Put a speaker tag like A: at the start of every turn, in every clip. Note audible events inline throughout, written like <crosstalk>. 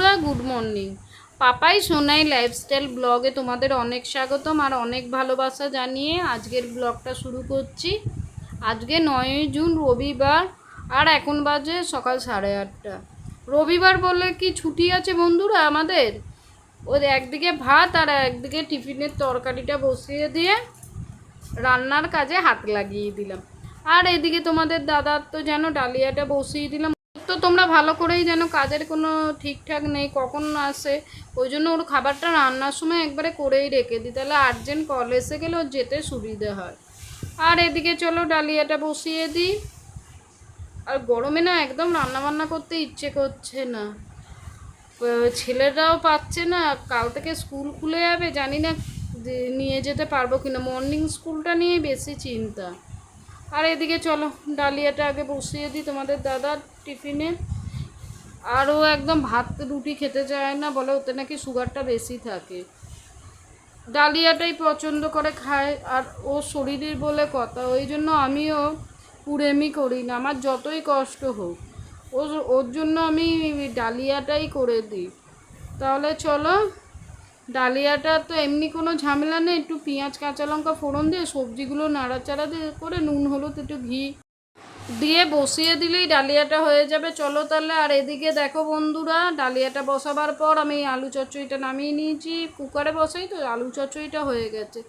A: বন্ধুরা good morning Papai Sonai lifestyle ব্লগে তোমাদের অনেক স্বাগতম আর অনেক ভালোবাসা জানিয়ে আজকের ব্লগটা শুরু করছি। আজকে নয়ই জুন, রবিবার, আর এখন বাজে সকাল সাড়ে আটটা। রবিবার বলে কি ছুটি আছে বন্ধুরা আমাদের? ওই একদিকে ভাত আর একদিকে টিফিনের তরকারিটা বসিয়ে দিয়ে রান্নার কাজে হাত লাগিয়ে দিলাম। আর এদিকে তোমাদের দাদার তো যেন ডালিয়াটা বসিয়ে দিলাম। তো তোমরা ভালো করেই যেন কাজের কোনো ঠিকঠাক নেই, কখন আসে। ওই জন্য ওর খাবারটা রান্নার সময় একবারে করেই রেখে দিই। তাহলে আর্জেন্ট কল এসে গেলে ওর যেতে সুবিধে হয়। আর এদিকে চলো ডালিয়াটা বসিয়ে দিই। আর গরমে না একদম রান্নাবান্না করতে ইচ্ছে করছে না। ছেলেরাও পাচ্ছে না, কাল থেকে স্কুল খুলে যাবে, জানি না নিয়ে যেতে পারব কিনা। মর্নিং স্কুলটা নিয়ে বেশি চিন্তা। আর এদিকে চলো, ডালিয়াটা আগে বসিয়ে দিই তোমাদের দাদার। টিফিনে। আর ও একদম ভাত, রুটি খেতে চায় না, বলে ওতে নাকি সুগারটা বেশি থাকে। ডালিয়াটাই পছন্দ করে খায়, আর ও শরীরের বলে কথা। ওই জন্য আমিও কুড়েমি করি না, আমার যতই কষ্ট হোক। ও ওর জন্য আমি ডালিয়াটাই করে দিই। তাহলে চলো, ডালিয়াটা তো এমনি কোনো ঝামেলা নেই। একটু পেঁয়াজ, কাঁচা লঙ্কা ফোড়ন দিয়ে সবজিগুলো নাড়াচাড়া দিয়ে করে নুন, হলুদ, একটু ঘি দিয়ে বসিয়ে দিলেই ডালিয়াটা হয়ে যাবে। চলো তাহলে, আর এদিকে দেখো বন্ধুরা, ডালিয়াটা বসাবার পর আমি আলু চচ্চড়িটা নামিয়ে নিয়েছি। কুকারে বসাই তো আলু চচ্চড়িটা হয়ে গেছে।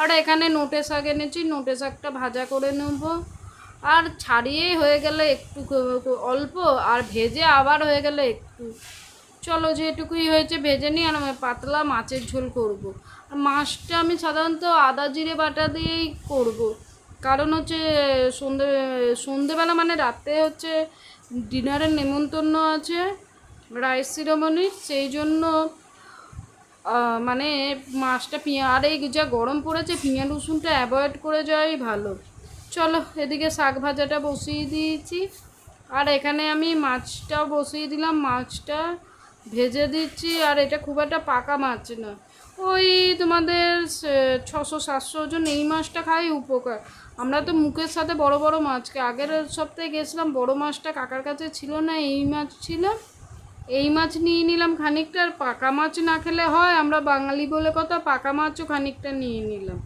A: আর এখানে নোটে শাক এনেছি, নোটে শাকটা ভাজা করে নেব। আর ছাড়িয়েই হয়ে গেলে একটু অল্প, আর ভেজে আবার হয়ে গেলে একটু। চলো যেটুকুই হয়েছে ভেজে নিই, আর আমি পাতলা মাছের ঝোল করব। আর মাছটা আমি সাধারণত আদা, জিরে, বাটা দিয়েই করব। কারণ হচ্ছে সন্ধে, সন্ধেবেলা মানে রাতে হচ্ছে ডিনারের নেমন্তন্ন আছে, রাইস সিরামনির সেই জন্য মানে মাছটা পিঁয়া, আর এই যা গরম পড়েছে, পিঁয়া রসুনটা অ্যাভয়েড করে যাওয়াই ভালো। চলো, এদিকে শাক ভাজাটা বসিয়ে দিয়েছি। আর এখানে আমি মাছটাও বসিয়ে দিলাম, মাছটা ভেজে দিচ্ছি, আর এটা খুব একটা পাকা মাছ না। ওই তোমাদের ছশো, সাতশো জন এই মাছটা খাই উপকার। আমরা তো মুখের সাথে বড় বড় মাছ খাই আগের সপ্তাহে গেছিলাম, বড় মাছটা কাকার কাছে ছিল না, এই মাছ ছিল। এই মাছ নিয়ে নিলাম খানিকটা, আর পাকা মাছ না খেলে হয়, আমরা বাঙালি বলে কথা, পাকা মাছও খানিকটা নিয়ে নিলাম।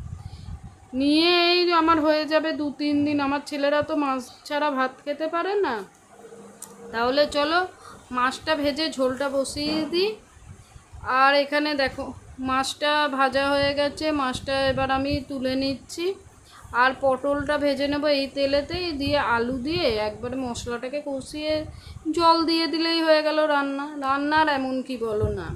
A: নিয়ে এই আমার হয়ে যাবে দু তিন দিন, আমার ছেলেরা তো মাছ ছাড়া ভাত খেতে পারে না। তাহলে চলো, মাছটা ভেজে ঝোলটা বসিয়ে দিই। আর এখানে দেখো, মাছটা ভাজা হয়ে গেছে, মাছটা এবার আমি তুলে নিচ্ছি। আর পটলটা ভেজে নেব এই তেলেতেই, দিয়ে আলু দিয়ে একবারে মশলাটাকে কষিয়ে জল দিয়ে দিলেই হয়ে গেল রান্না। রান্নার এমন কি বলো না?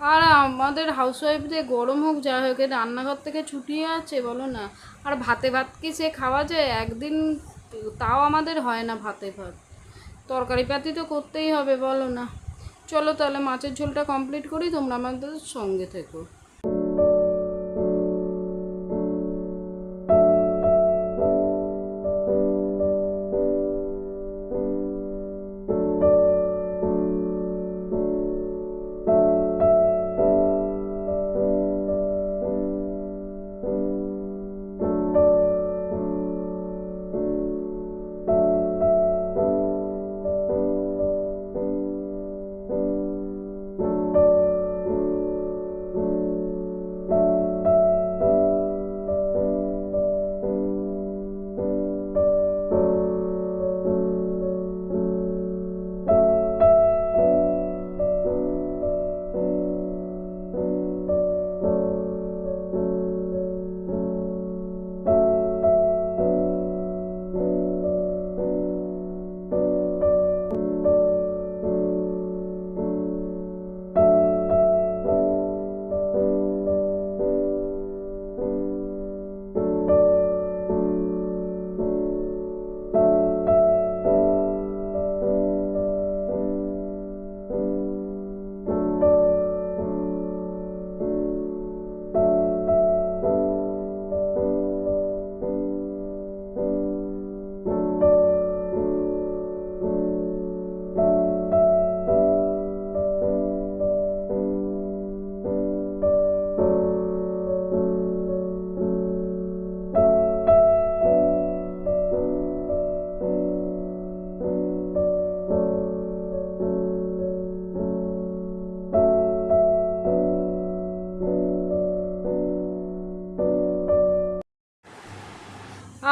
A: আর আমাদের হাউসওয়াইফদের গরম হোক যা হোক রান্নাঘর থেকে ছুটি আছে বলো না? আর ভাতে ভাত কি সে খাওয়া যায়? একদিন তাও আমাদের হয় না ভাতে ভাত। তরকারি পাতি তো করতেই হবে বলো না? চলো তাহলে মাছের ঝোলটা কমপ্লিট করি, তোমরা আমাদের সঙ্গে থেকো।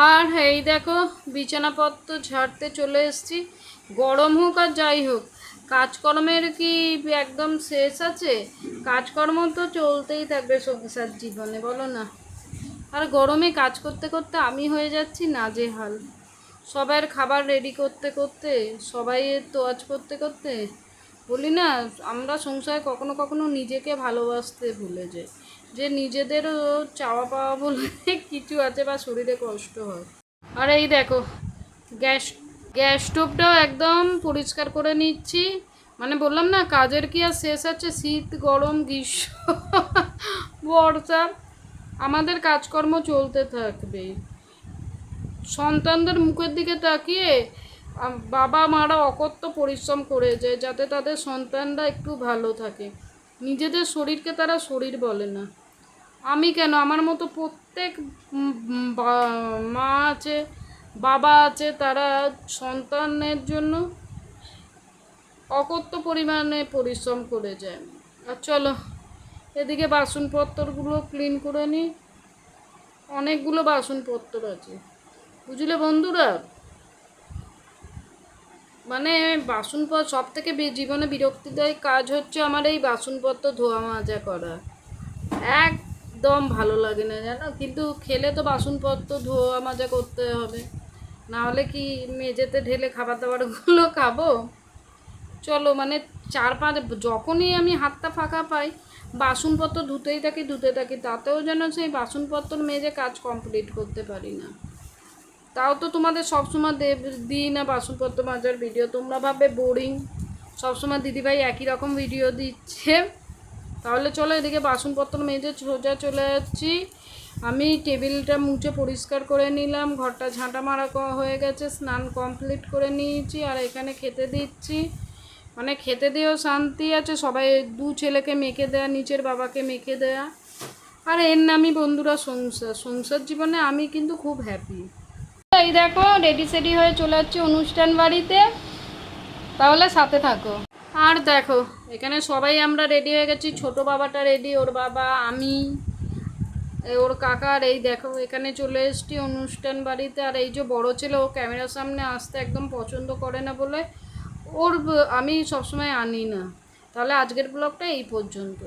A: আর এই দেখো, বিছানাপত্র ঝাড়তে চলে এসেছি। গরম হোক আর যাই হোক, কাজকর্মের কি একদম শেষ আছে? কাজকর্ম তো চলতেই থাকবে সংসার জীবনে, বলো না। আর গরমে কাজ করতে করতে আমি হয়ে যাচ্ছি নাজেহাল। সবার খাবার রেডি করতে করতে, সবাইয়ের তোয়াজ করতে করতে, বলি না, আমরা সংসারে কখনো কখনো নিজেকে ভালোবাসতে ভুলে যাই। যে নিজেদেরও চাওয়া পাওয়া বলে কিছু আছে বা শরীরে কষ্ট হয়। আর এই দেখো, গ্যাস গ্যাস স্টোভটাও একদম পরিষ্কার করে নিচ্ছি। মানে বললাম না, কাজের কি আর শেষ আছে? শীত, গরম, গ্রীষ্ম, বর্ষা, আমাদের কাজকর্ম চলতে থাকবে। সন্তানদের মুখের দিকে তাকিয়ে বাবা মারা অকথ্য পরিশ্রম করে যায়, যাতে তাদের সন্তানরা একটু ভালো থাকে। নিজেদের শরীরকে তারা শরীর বলে না। আমি কেন? আমার মতো প্রত্যেক মা আছে, বাবা আছে, তারা সন্তানের জন্য অকথ্য পরিমাণে পরিশ্রম করে যায়। আর চলো, এদিকে বাসনপত্রগুলো ক্লিন করে নিই। অনেকগুলো বাসনপত্র আছে। বুঝলে বন্ধুরা? মানে বাসনপত্র সব থেকে জীবনে বিরক্তিদায়ক কাজ হচ্ছে আমার এই বাসনপত্র ধোয়া মাজা করা একদম ভালো লাগে না, জানো? কিন্তু খেলে তো বাসনপত্র, ধোয়া, মাজা করতে হবে। না হলে কি মেঝেতে ঢেলে খাবার দাবারগুলো <laughs> খাব? চলো মানে চার পাঁচ, যখনই আমি হাতটা ফাঁকা পাই, বাসনপত্র ধুতেই থাকি, ধুতে থাকি, তাতেও যেন সেই বাসনপত্র মেজে কাজ কমপ্লিট করতে পারি না। তাও তো তোমাদের সবসময় দে দিই না বাসনপত্র মাজার ভিডিও। তোমরা ভাববে বোরিং। সবসময় দিদিভাই একই রকম ভিডিও দিচ্ছে। তাহলে চলো এদিকে বাসনপত্র মেজে সোজা চলে যাচ্ছি। আমি টেবিলটা মুছে পরিষ্কার করে নিলাম, ঘরটা ঝাঁটা মারা হয়ে গেছে, স্নান কমপ্লিট করে নিয়েছি, আর এখানে খেতে দিচ্ছি। মানে খেতে দিয়েও শান্তি আছে, সবাই দু ছেলেকে মেখে দেয়া, নিচের বাবাকে মেখে দেয়া। আর এর নামই বন্ধুরা সংসার। সংসার জীবনে আমি কিন্তু খুব হ্যাপি এই দেখো রেডি সেডি হয়ে চলে যাচ্ছি অনুষ্ঠান বাড়িতে। তাহলে সাথে থাকো। আর দেখো, এখানে সবাই আমরা রেডি হয়ে গেছি। ছোট বাবাটা রেডি ওর বাবা, আমি ওর কাকার এই দেখো, এখানে চলে এসছি অনুষ্ঠান বাড়িতে। আর এই যে বড় ছেলে, ও ক্যামেরার সামনে আসতে একদম পছন্দ করে না বলে, ওর আমি সবসময় আনি না। তাহলে আজকের ব্লগটা এই পর্যন্ত।